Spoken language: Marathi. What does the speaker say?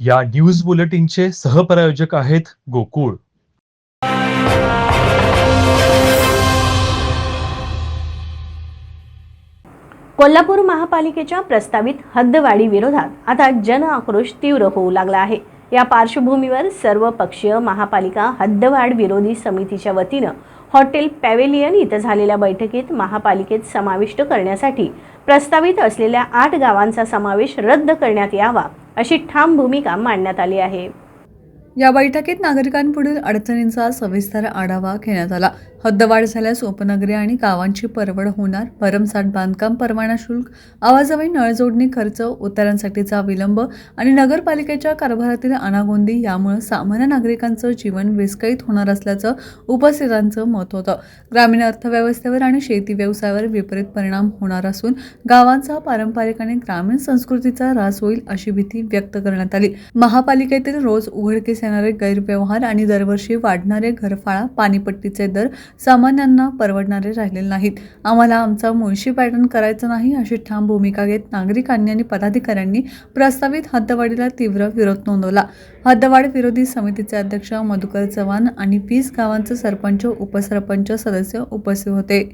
या न्यूज बुलेटिनचे सहप्रायोजक आहेत गोकुळ. कोल्हापूर महापालिकेच्या प्रस्तावित हद्दवाढी विरोधात आता जन आक्रोश तीव्र होऊ लागला आहे. या पार्श्वभूमीवर सर्व पक्षीय महापालिका हद्दवाढ विरोधी समितीच्या वतीनं हॉटेल पॅवेलियन इथं झालेल्या बैठकीत महापालिकेत समाविष्ट करण्यासाठी प्रस्तावित असलेल्या आठ गावांचा समावेश रद्द करण्यात यावा अशी ठाम भूमिका मांडण्यात आली आहे. या बैठकीत नागरिकांपुढील अडचणींचा सविस्तर आढावा घेण्यात आला. हद्दवाढ झाल्यास उपनगरे आणि गावांची परवड होणार. भरमसाठ बांधकाम परवाना शुल्क आवाजवाई नळजोडणी खर्च उतारांसाठीचा विलंब आणि नगरपालिकेच्या कारभारातील अनागोंदी यामुळे सामान्य नागरिकांचं जीवन विस्कळीत होणार असल्याचं उपस्थितांचं मत होतं. ग्रामीण अर्थव्यवस्थेवर आणि शेती व्यवसायावर विपरीत परिणाम होणार असून गावांचा पारंपरिक आणि ग्रामीण संस्कृतीचा ऱ्हास होईल अशी भीती व्यक्त करण्यात आली. महापालिकेतील रोज उघडकीस येणारे गैरव्यवहार आणि दरवर्षी वाढणारे घरफाळा पाणीपट्टीचे दर सामान्यांना परवडणारे राहिलेले नाहीत. आम्हाला आमचा मुळशी पॅटर्न करायचा नाही अशी ठाम भूमिका घेत नागरिकांनी आणि पदाधिकाऱ्यांनी प्रस्तावित हद्दवाढीला तीव्र विरोध नोंदवला. हद्दवाढ विरोधी समितीचे अध्यक्ष मधुकर चव्हाण आणि वीस गावांचे सरपंच उपसरपंच सदस्य उपस्थित होते.